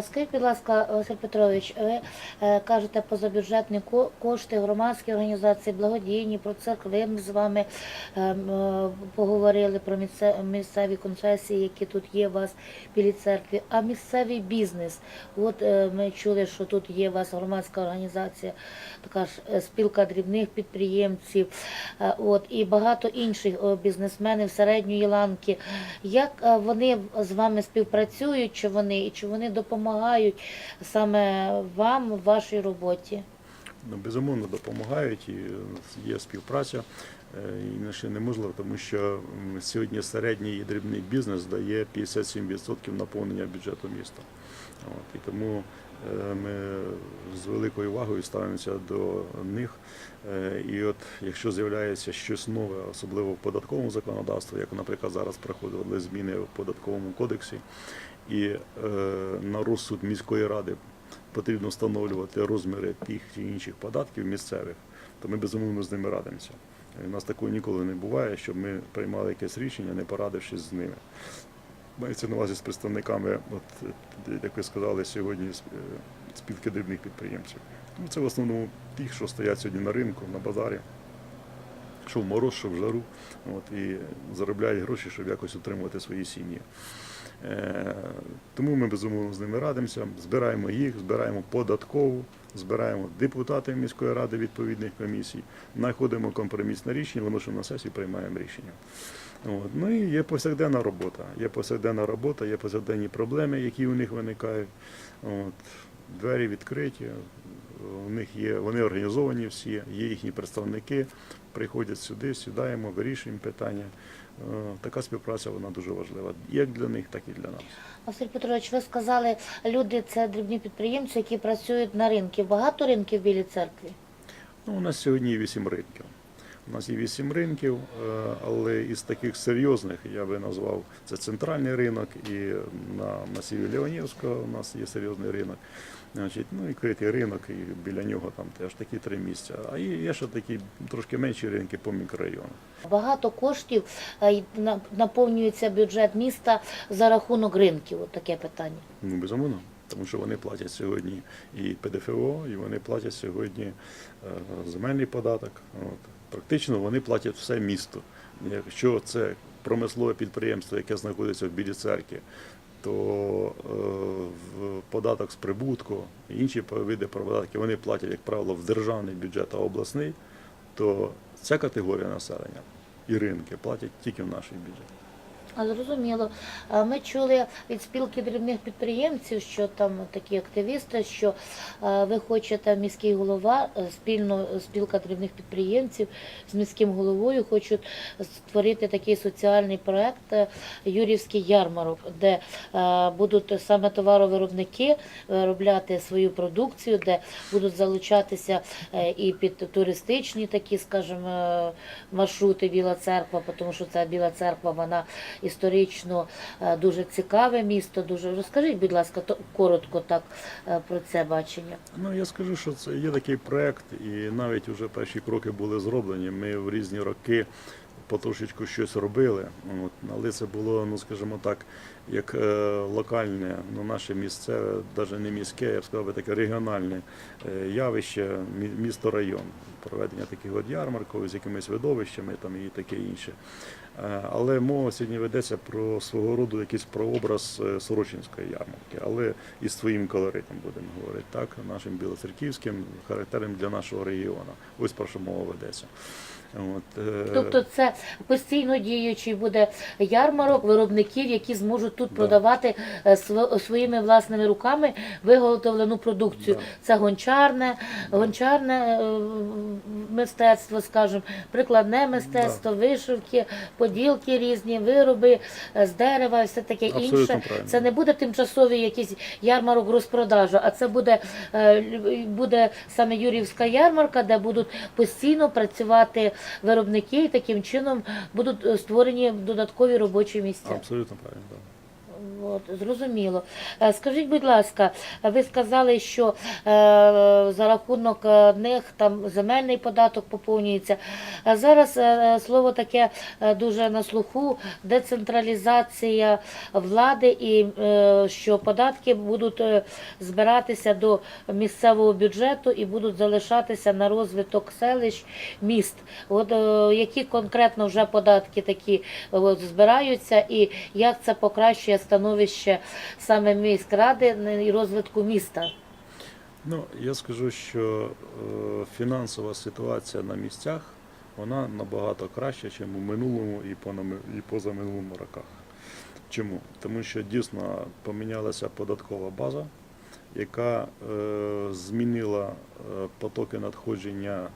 Скажіть, будь ласка, Василь Петрович, ви е, кажете позабюджетні ко- кошти, громадські організації, благодійні, про церкви. Ми з вами ем, е, поговорили про місце- місцеві концесії, які тут є у вас біля церкви. А місцевий бізнес, от е, ми чули, що тут є у вас громадська організація, така ж спілка дрібних підприємців, от і багато інших бізнесменів середньої ланки. Як вони з вами співпрацюють, чи вони і чи вони допомагають саме вам в вашій роботі? Ну, безумовно допомагають і є співпраця. Е, Інакше неможливо, тому що сьогодні середній і дрібний бізнес дає 57% наповнення бюджету міста. От, і тому е, ми з великою увагою ставимося до них. Е, І от якщо з'являється щось нове, особливо в податковому законодавстві, як, наприклад, зараз проходили зміни в податковому кодексі, і е, на розсуд міської ради потрібно встановлювати розміри тих чи інших податків місцевих, то ми безумовно з ними радимося. У нас такого ніколи не буває, щоб ми приймали якесь рішення, не порадившись з ними. Мається на увазі з представниками, от, е, як ви сказали сьогодні, е, спілки дрібних підприємців. Ну, це в основному ті, що стоять сьогодні на ринку, на базарі, що в мороз, що в жару, от, і заробляють гроші, щоб якось утримувати свої сім'ї. Тому ми безумовно з ними радимося, збираємо їх, збираємо податкову, збираємо депутатів міської ради відповідних комісій, знаходимо компромісне рішення, виносимо на сесію, приймаємо рішення. От. Ну і є повсякденна робота. Є повсякденна робота, є повсякденні проблеми, які у них виникають. От. Двері відкриті, у них є, вони організовані всі, є їхні представники, приходять сюди, сідаємо, вирішуємо питання. Е, Така співпраця вона дуже важлива, як для них, так і для нас. Василь Петрович, ви сказали, люди це дрібні підприємці, які працюють на ринку. Багато ринків в білій церкві. Ну, у нас сьогодні вісім ринків. У нас є вісім ринків, е, але із таких серйозних я би назвав це центральний ринок, і на масиві Леонівського у нас є серйозний ринок. Значить, ну і критий ринок, і біля нього там теж такі три місця. А є, є ще такі трошки менші ринки по мікрорайону. Багато коштів е, на- наповнюється бюджет міста за рахунок ринків. От таке питання. Ну, безумовно. Тому що вони платять сьогодні і ПДФО, і вони платять сьогодні е, земельний податок. От. Практично вони платять все місто. Якщо це промислове підприємство, яке знаходиться в Білій церкві, то е, податок з прибутку інші види податків вони платять, як правило, в державний бюджет, а обласний, то ця категорія населення і ринки платять тільки в наш бюджет. Зрозуміло. Ми чули від спілки дрібних підприємців, що там такі активісти, що е, ви хочете міський голова, е, спільно спілка дрібних підприємців з міським головою хочуть створити такий соціальний проект е, Юрівський ярмарок, де е, будуть саме товаровиробники виробляти свою продукцію, де будуть залучатися е, і під туристичні такі, скажімо, е, маршрути Біла Церква, тому що ця Біла Церква, вона історично е, дуже цікаве місто. Дуже розкажіть, будь ласка, то коротко так е, про це бачення. Ну я скажу, що це є такий проект, і навіть вже перші кроки були зроблені. Ми в різні роки потрошечку щось робили. От, але це було, ну скажімо так, як е, локальне, ну наше місцеве, навіть не міське, я б сказав таке регіональне е, явище, місто-район. Проведення таких от ярмарків з якимись видовищами там і таке інше. Е, Але мова сьогодні ведеться про свого роду якийсь прообраз Сорочинської ярмарки, але із своїм колоритом будемо говорити, так, нашим білоцерківським, характерним для нашого регіону. Ось про що мова ведеться. От, е, Тобто це постійно діючий буде ярмарок виробників, які зможуть тут Да. продавати е, сво- своїми власними руками виготовлену продукцію. Да. Це гончарне, гончарне е, мистецтво, скажімо, прикладне мистецтво, вишивки, поділки різні, вироби з дерева, і все таке Абсолютно інше. правильно. Це не буде тимчасовий якийсь ярмарок розпродажу, а це буде, буде саме Юрівська ярмарка, де будуть постійно працювати виробники, і таким чином будуть е, створені додаткові робочі місця. Абсолютно правильно. Так. От, зрозуміло. Е, Скажіть, будь ласка, ви сказали, що е, за рахунок е, них там земельний податок поповнюється. Зараз е, слово таке е, дуже на слуху децентралізація влади і е, що податки будуть е, збиратися до місцевого бюджету і будуть залишатися на розвиток селищ, міст. От е, які конкретно вже податки такі е, от, збираються, і як це покращує становище саме міськради і розвитку міста? Ну, я скажу, що е, фінансова ситуація на місцях вона набагато краща, ніж у минулому і, позаминулому роках. Чому? Тому що дійсно помінялася податкова база, яка е, змінила е, потоки надходження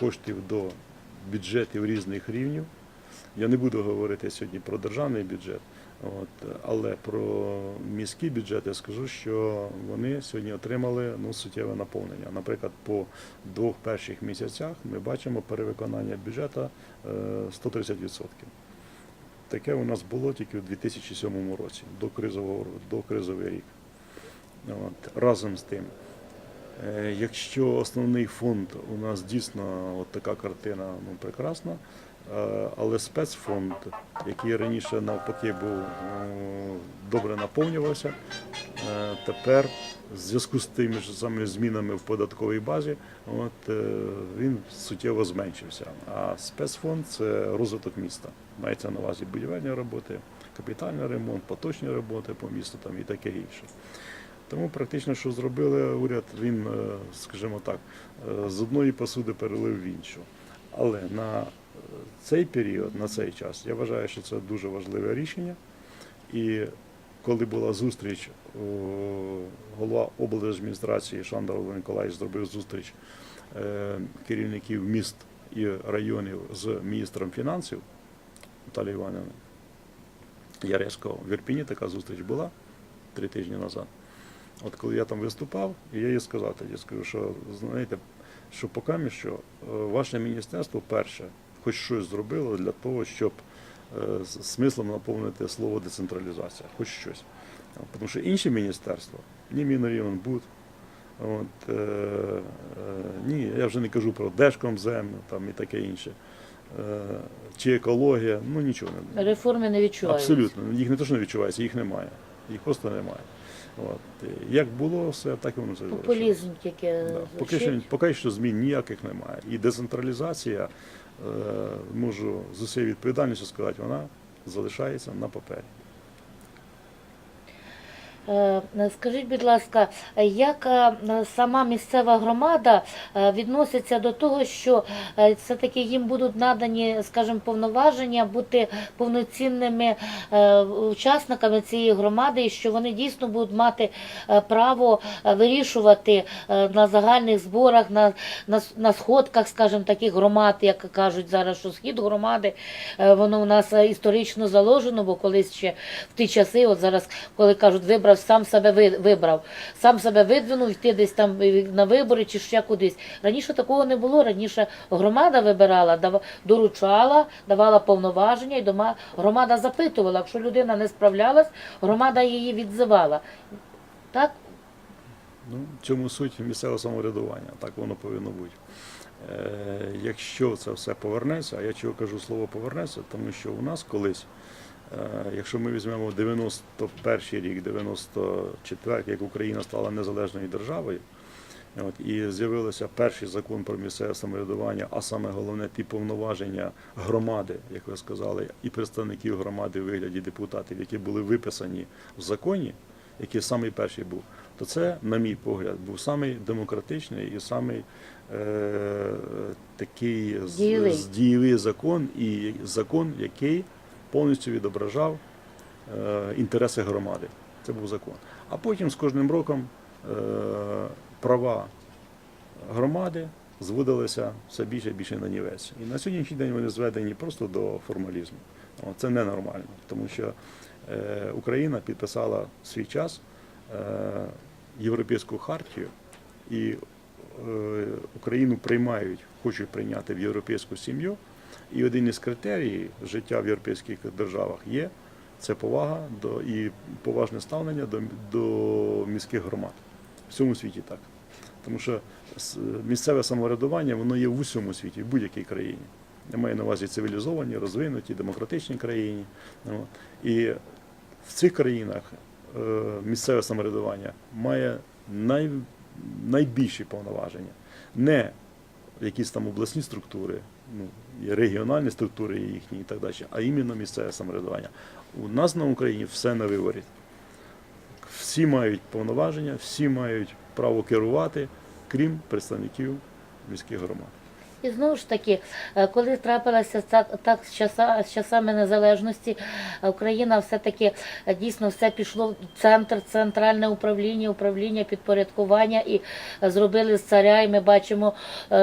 коштів до бюджетів різних рівнів. Я не буду говорити сьогодні про державний бюджет, от, але про міський бюджет я скажу, що вони сьогодні отримали ну, суттєве наповнення. Наприклад, по двох перших місяцях ми бачимо перевиконання бюджету е, 130%. Таке у нас було тільки у 2007 році, до кризового до кризовий рік. От, разом з тим, е, якщо основний фонд у нас дійсно от така картина ну, прекрасна, е, але спецфонд, який раніше навпаки був е, добре наповнювався, е, тепер в зв'язку з тими ж самими змінами в податковій базі, от, е, він суттєво зменшився. А спецфонд це розвиток міста. Мається на увазі будівельні роботи, капітальний ремонт, поточні роботи по місту там, і таке інше. Тому практично, що зробили уряд, він, скажімо так, з одної посуди перелив в іншу. Але на цей період, на цей час, я вважаю, що це дуже важливе рішення. І коли була зустріч, голова облдержадміністрації Шандор Миколаївич зробив зустріч е, керівників міст і районів з міністром фінансів Наталією Іванівною Ярешко в Ірпіні така зустріч була три тижні назад. От коли я там виступав, я їй сказав тоді, скажу, що знаєте, що поки що е, ваше міністерство перше хоч щось зробило для того, щоб е, смислом наповнити слово децентралізація, хоч щось. Тому що інші міністерства, ні Мінрайонбуд, от, е, е, ні, я вже не кажу про Держкомзем там, і таке інше, е, чи екологія, ну нічого не Реформи не відчуваються. Абсолютно. Їх не то, що не відчувається, їх немає. Їх просто немає. От. Як було все, так і воно все залишилося. Популізм тільки Да. Поки, що, поки що змін ніяких немає. І децентралізація, можу з усією відповідальністю сказати, вона залишається на папері. Е, Скажіть, будь ласка, як е, сама місцева громада е, відноситься до того, що е, все-таки їм будуть надані, скажімо, повноваження бути повноцінними е, учасниками цієї громади, і що вони дійсно будуть мати е, право е, вирішувати е, на загальних зборах, на, на, на сходках, скажімо, таких громад, як кажуть зараз, що схід громади, е, воно у нас е, історично заложено, бо колись ще в ті часи, от зараз, коли кажуть, вибрав, сам себе вибрав, сам себе видвинув, йти десь там е, на вибори чи ще кудись. Раніше такого не було. Раніше громада вибирала, доручала, давала повноваження, і громада запитувала. Якщо людина не справлялась, громада її відзивала. Так? Ну, цьому суть місцевого самоврядування, так воно повинно бути. Е, якщо це все повернеться, а я чого кажу слово повернеться, тому що у нас колись, якщо ми візьмемо 91 рік, 94 як Україна стала незалежною державою, от, і з'явився перший закон про місцеве самоврядування, а саме головне ті повноваження громади, як ви сказали, і представників громади у вигляді депутатів, які були виписані в законі, який самий перший був, то це, на мій погляд, був самий демократичний і самий е, такий дієвий закон, і закон, який повністю відображав е, інтереси громади. Це був закон. А потім з кожним роком е, права громади зводилися все більше і більше на нівець. І на сьогоднішній день вони зведені просто до формалізму. Це ненормально, тому що е, Україна підписала в свій час Європейську хартію, і Україну приймають, хочуть прийняти в європейську сім'ю. І один із критеріїв життя в європейських державах є це повага до, і поважне ставлення до, до міських громад. В всьому світі так. Тому що місцеве самоврядування воно є в усьому світі, в будь-якій країні. Я маю на увазі цивілізовані, розвинуті, демократичні країні. Ну, І в цих країнах е, місцеве самоврядування має най, найбільші повноваження. Не якісь там обласні структури, ну, регіональні структури їхні і так далі, а іменно місцеве самоврядування. У нас на Україні все на виворі. Всі мають повноваження, всі мають право керувати, крім представників міських громад. І знову ж таки, е, коли трапилося так, так з, часа, з часами незалежності, е, Україна все-таки е, дійсно все пішло в центр, центральне управління, управління підпорядкування і зробили з царя. І ми бачимо,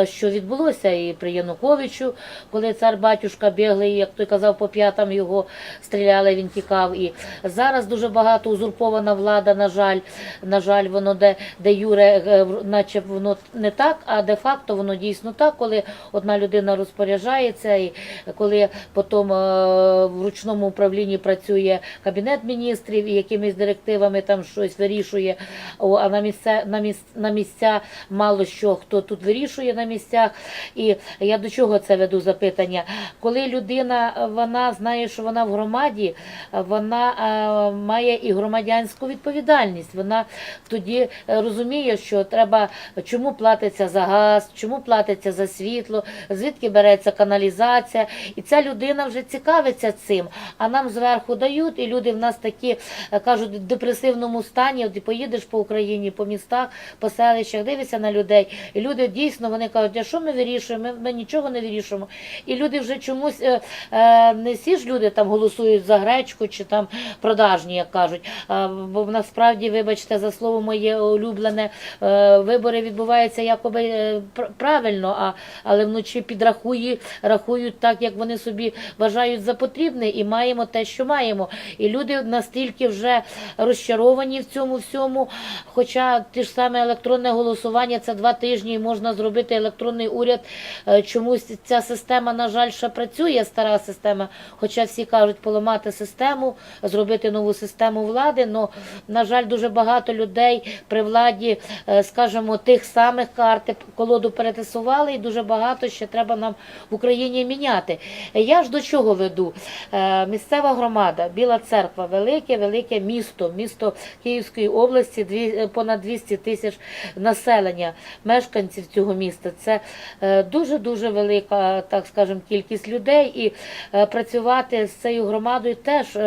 що відбулося і при Януковичу, коли цар батюшка бігли, і, як той казав, по п'ятам його стріляли, він тікав. І зараз дуже багато узурпована влада, на жаль, на жаль, воно де, де Юре, наче воно не так, а де-факто воно дійсно так, коли одна людина розпоряджається, і коли потім е, в ручному управлінні працює кабінет міністрів і якимись директивами там щось вирішує. А на місця, на місця, на місця мало що хто тут вирішує на місцях. І я до чого це веду запитання? Коли людина вона знає, що вона в громаді, вона е, має і громадянську відповідальність. Вона тоді е, розуміє, що треба чому платиться за газ, чому платиться за світло, звідки береться каналізація. І ця людина вже цікавиться цим. А нам зверху дають, і люди в нас такі е, кажуть в депресивному стані. Ти поїдеш по Україні, по містах, по селищах, дивишся на людей. І люди дійсно вони кажуть, а що ми вирішуємо? Ми, ми нічого не вирішуємо. І люди вже чомусь е, е, не всі ж люди там голосують за гречку чи там продажні, як кажуть. А, бо насправді, вибачте, за слово моє улюблене, е, вибори відбуваються якоби е, правильно, а, але вночі підрахують, рахують так, як вони собі вважають за потрібне, і маємо те, що маємо. І люди настільки вже розчаровані в цьому всьому. Хоча ті ж саме електронне голосування це два тижні і можна зробити електронний уряд. Е, Чомусь ця система, на жаль, ще працює, стара система. Хоча всі кажуть поламати систему, зробити нову систему влади. Но, на жаль, дуже багато людей при владі, е, скажімо, тих самих карти колоду перетасували, і дуже багато ще треба нам в Україні міняти. Я ж до чого веду? Е, Місцева громада, Біла церква, велике, велике місто, місто Київської області, е, понад 200 тисяч населення, мешканців цього міста. Це е, дуже-дуже велика, так скажемо, кількість людей. І е, працювати з цією громадою теж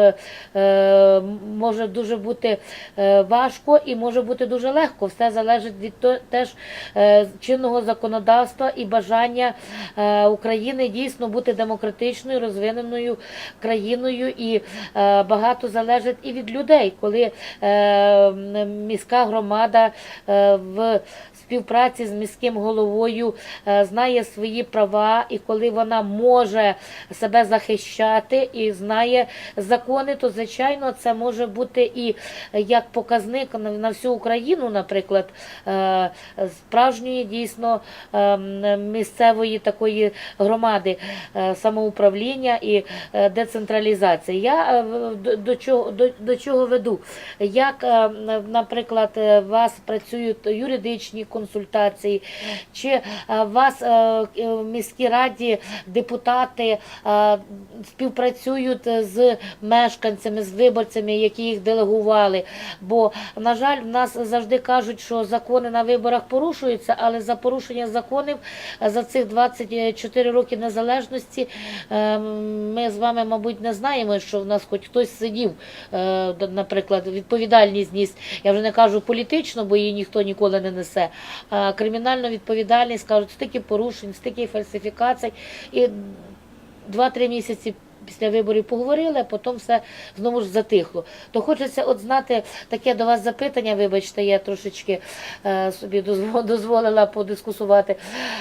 може дуже бути важко і може бути дуже легко. Все залежить від теж чинного законодавства і бажання е, України дійсно бути демократичною, розвиненою країною. І е, багато залежить і від людей, коли е, міська громада в співпраці з міським головою е, знає свої права, і коли вона може себе захищати і знає закони, то звичайно це може бути і як показник на, всю Україну, наприклад, е, справжньої дійсно е, місцевої такої громади е, самоуправління і е, децентралізації. Я е, до, чого до, до чого веду? Як, е, наприклад, е, у вас працюють юридичні консультації, чи е, вас е, е, в міській раді депутати е, співпрацюють з мешканцями, з виборцями, які їх делегували. Бо, на жаль, в нас завжди кажуть, що закони на виборах порушуються, але за порушення законів е, за цих 24 роки незалежності е, ми з вами, мабуть, не знаємо, що в нас хоч хтось сидів, е, наприклад, відповідальність ніс. Я вже не кажу політично, бо її ніхто ніколи не несе. А кримінальну відповідальність кажуть, стільки порушень, стільки фальсифікацій. І два-три місяці. Після виборів поговорили, а потім все знову ж затихло. То хочеться от знати таке до вас запитання, вибачте, я трошечки е, собі дозволила подискусувати.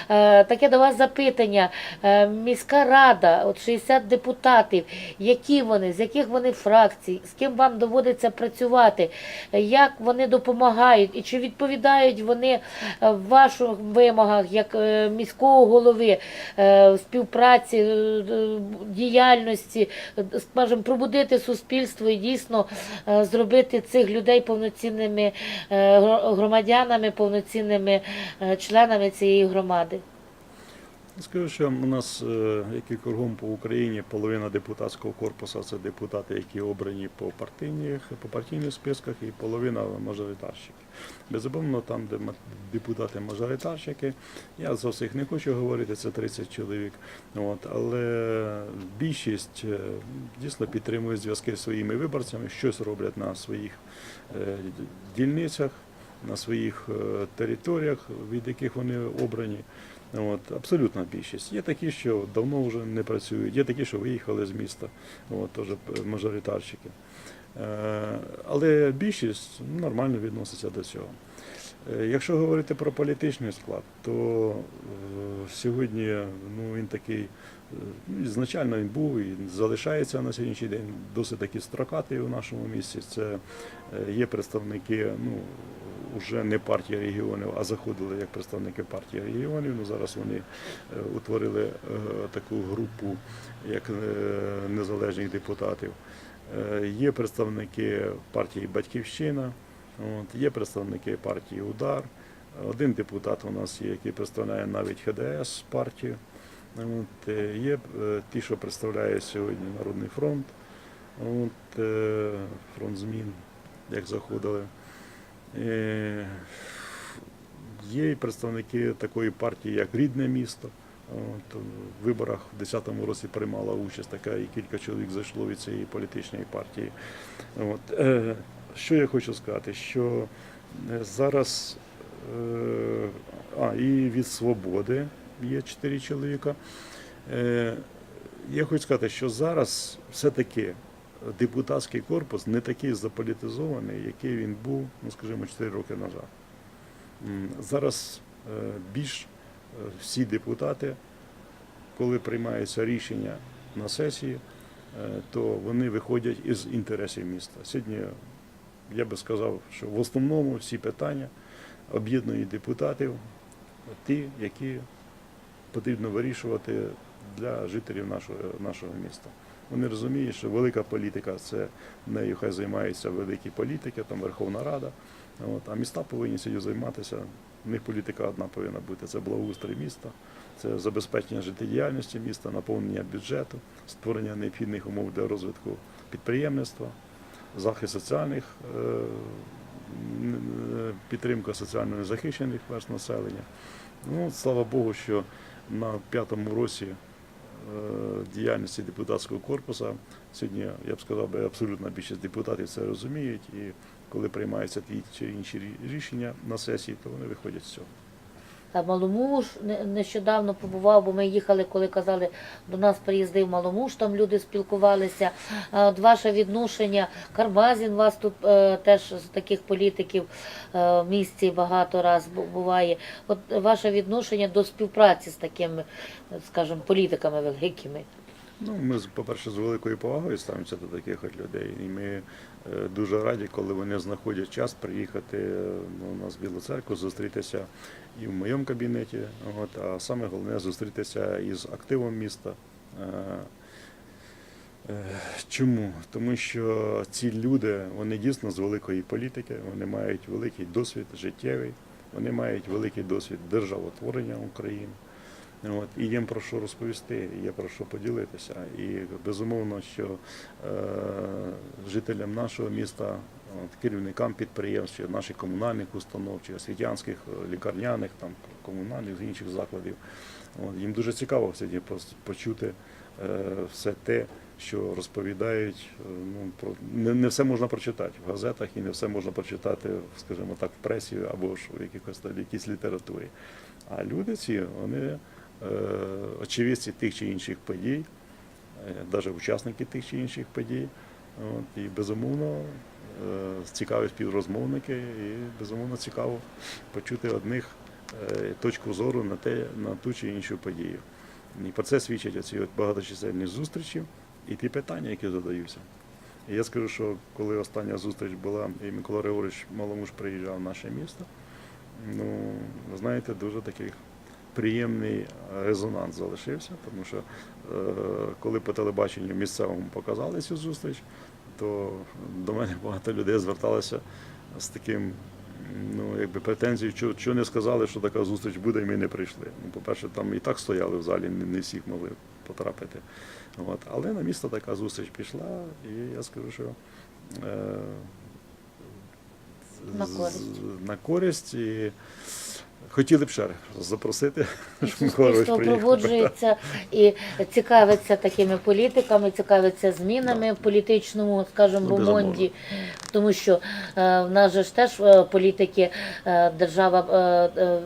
Е, таке до вас запитання. Е, міська рада, от 60 депутатів, які вони, з яких вони фракцій, з ким вам доводиться працювати, як вони допомагають і чи відповідають вони е, вашим вимогах як е, міського голови, е, співпраці, діяльності е, скажімо, пробудити суспільство і дійсно е, зробити цих людей повноцінними е, громадянами, повноцінними е, членами цієї громади. Скажу, що у нас, е, як і кругом по Україні, половина депутатського корпусу це депутати, які обрані по партійних, по партійних списках, і половина мажоритарщики. Безумовно, там, де ма- депутати-мажоритарщики, я за всіх не хочу говорити, це 30 чоловік. От, але більшість е, дійсно підтримує зв'язки зі своїми виборцями, щось роблять на своїх е, дільницях, на своїх територіях, від яких вони обрані. От, абсолютна більшість. Є такі, що давно вже не працюють, є такі, що виїхали з міста, от, теж е, мажоритарщики. Е, але більшість нормально відноситься до цього. Е, Якщо говорити про політичний склад, то сьогодні ну, він такий, ну, ізначально він був і залишається на сьогоднішній день досить таки строкатий у нашому місті. Це є представники, ну, вже не партії регіонів, а заходили як представники партії регіонів. Ну, зараз вони е, утворили е, таку групу як е, незалежних депутатів. Є представники партії Батьківщина, є представники партії Удар. Один депутат у нас є, який представляє навіть ХДС партію. От, є ті, що представляє сьогодні Народний фронт, от, фронт змін, як заходили. Е, Є і представники такої партії, як Рідне місто. От, в виборах в 2010 році приймала участь така, і кілька чоловік зайшло від цієї політичної партії. От, е, що я хочу сказати, що е, зараз е, а, і від свободи є чотири чоловіка. Е, я хочу сказати, що зараз все-таки депутатський корпус не такий заполітизований, який він був, ну скажімо, 4 роки назад. Зараз е, більш е, всі депутати, коли приймається рішення на сесії, е, то вони виходять із інтересів міста. Сьогодні я би сказав, що в основному всі питання об'єднують депутатів, ті, які потрібно вирішувати для жителів нашого, нашого міста. Вони розуміють, що велика політика це нею хай займаються великі політики, там Верховна Рада. От, а міста повинні сьогодні займатися. У них політика одна повинна бути це благоустрій міста, це забезпечення життєдіяльності міста, наповнення бюджету, створення необхідних умов для розвитку підприємництва, захист соціальних, е, е, підтримка соціально незахищених верст населення. Ну, слава Богу, що на п'ятому році діяльності депутатського корпусу сьогодні, я б сказав, абсолютно більшість депутатів це розуміють, і коли приймаються ті чи інші рішення на сесії, то вони виходять з цього. Маломуж не- нещодавно побував, бо ми їхали, коли казали, до нас приїздив Маломуж, там люди спілкувалися. От ваше відношення, Кармазін вас тут е, теж з таких політиків е, в місті багато раз буває. От ваше відношення до співпраці з такими, скажімо, політиками великими. Ну, ми, по-перше, з великою повагою ставимося до таких людей. І ми е, дуже раді, коли вони знаходять час приїхати е, ну, у нас Білу церкву, зустрітися і в моєму кабінеті. От, а саме головне зустрітися із активом міста. Е, Чому? Тому що ці люди, вони дійсно з великої політики, вони мають великий досвід життєвий, вони мають великий досвід державотворення України. От, і їм про що розповісти, є про що поділитися. І безумовно, що е, жителям нашого міста, от, керівникам підприємств, наших комунальних установ, чи освітянських, е, лікарняних, там, комунальних інших закладів, от, їм дуже цікаво сьогодні почути е, все те, що розповідають. е, Ну, про, не, не все можна прочитати в газетах і не все можна прочитати, скажімо так, в пресі або ж у якихось там якійсь літературі. А люди ці, вони очевидці тих чи інших подій, навіть учасники тих чи інших подій. От, і безумовно е, цікаві співрозмовники, і безумовно цікаво почути одних е, точку зору на те, на ту чи іншу подію. І про це свідчать оці от багаточисельні зустрічі і ті питання, які задаються. І я скажу, що коли остання зустріч була, і Микола Григорович Маломуж приїжджав в наше місто, ну, ви знаєте, дуже таких приємний резонанс залишився, тому що е, коли по телебаченню місцевому показали цю зустріч, то до мене багато людей зверталося з таким. Ну, якби претензією, що, що не сказали, що така зустріч буде, і ми не прийшли. Ну, по-перше, там і так стояли в залі, не, не всіх могли потрапити. От. Але на місто така зустріч пішла, і я скажу, що е, На з- користь. на користь. І хотіли б ще раз запросити, щоб Суспільство приїхав. проводжується і цікавиться такими політиками, цікавиться змінами в політичному, скажімо, Ну, бомонді, тому що е, в нас же ж теж е, політики, е, держава. е, е,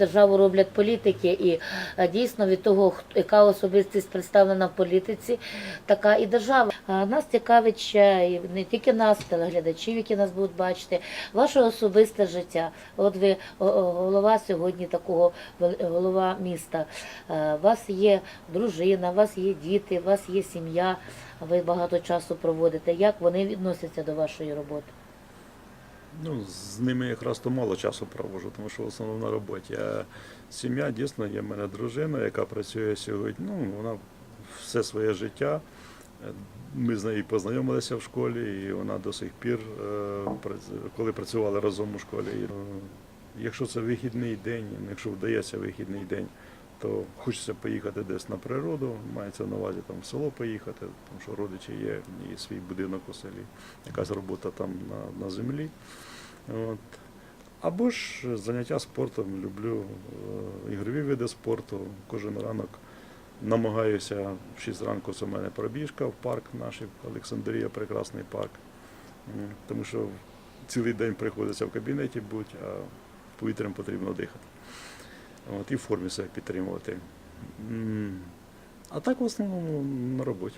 Державу роблять політики, і е, дійсно від того, яка особистість представлена в політиці, така і держава. Нас цікавить ще і не тільки нас, телеглядачів, які нас будуть бачити, ваше особисте життя. От ви голова сьогодні такого голова міста. Е, У вас є дружина, у вас є діти, у вас є сім'я. Ви багато часу проводите. Як вони відносяться до вашої роботи? Ну, з ними якраз то мало часу проводжу, тому що в основному на роботі. А сім'я дійсно є в мене дружина, яка працює сьогодні. Ну, вона все своє життя. Ми з нею познайомилися в школі, і вона до сих пір, е, коли працювали разом у школі. е, Якщо це вихідний день, якщо вдається вихідний день, то хочеться поїхати десь на природу, мається на увазі там в село поїхати, тому що родичі є і свій будинок у селі, якась робота там на, на землі. От. Або ж заняття спортом, люблю е, ігрові види спорту. Кожен ранок намагаюся в 6 ранку це в мене пробіжка в парк наш, Олександрія, прекрасний парк. Тому що цілий день приходиться в кабінеті бути, а повітрям потрібно дихати. От, і в формі себе підтримувати. А так в основному на роботі.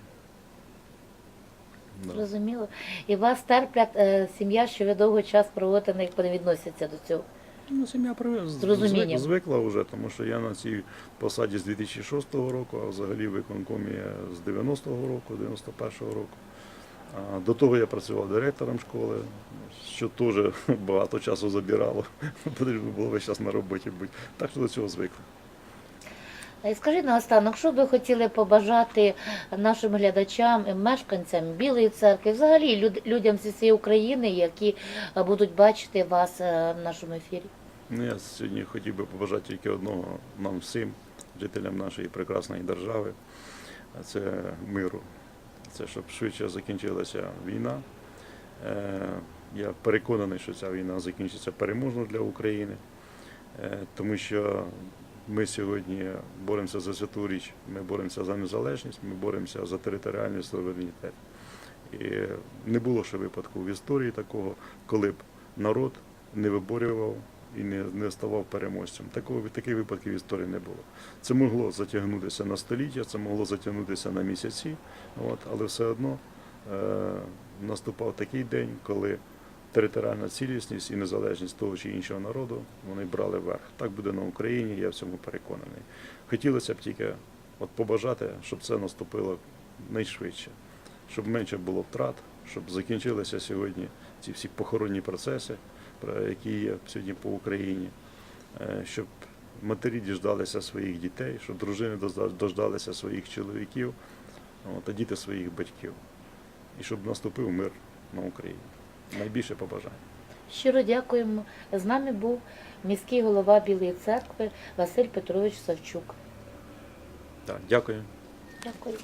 Да. Зрозуміло. І вас терплять е, сім'я, що ви довго час проводите, на як вони відносяться до цього. Ну, сім'я привез З розумінням. звикла вже, тому що я на цій посаді з 2006 року, а взагалі в виконкомі з 90-го року, 91-го року. До того я працював директором школи, що теж багато часу забирало. Потрібно було весь час на роботі бути. Так що до цього звикли. І скажіть наостанок, що б ви хотіли побажати нашим глядачам, і мешканцям Білої церкви, взагалі люд- людям зі всієї України, які е, будуть бачити вас е, в нашому ефірі? Ну, я сьогодні хотів би побажати тільки одного нам всім, жителям нашої прекрасної держави, це миру. Це щоб швидше закінчилася війна. Е, Я переконаний, що ця війна закінчиться переможно для України, е, тому що ми сьогодні боремося за святу річ, ми боремося за незалежність, ми боремося за територіальний суверенітет. І не було ще випадку в історії такого, коли б народ не виборював і не, не ставав переможцем. Такого, таких випадків в історії не було. Це могло затягнутися на століття, це могло затягнутися на місяці, от, але все одно е, наступав такий день, коли територіальна цілісність і незалежність того чи іншого народу вони брали верх. Так буде на Україні, я в цьому переконаний. Хотілося б тільки от побажати, щоб це наступило найшвидше, щоб менше було втрат, щоб закінчилися сьогодні ці всі похоронні процеси, про які є сьогодні по Україні, е, щоб матері діждалися своїх дітей, щоб дружини дождалися своїх чоловіків, от, а діти своїх батьків. І щоб наступив мир на Україні. Найбільше побажання. Щиро дякуємо. З нами був міський голова Білої церкви Василь Петрович Савчук. Так, дякую. Дякую.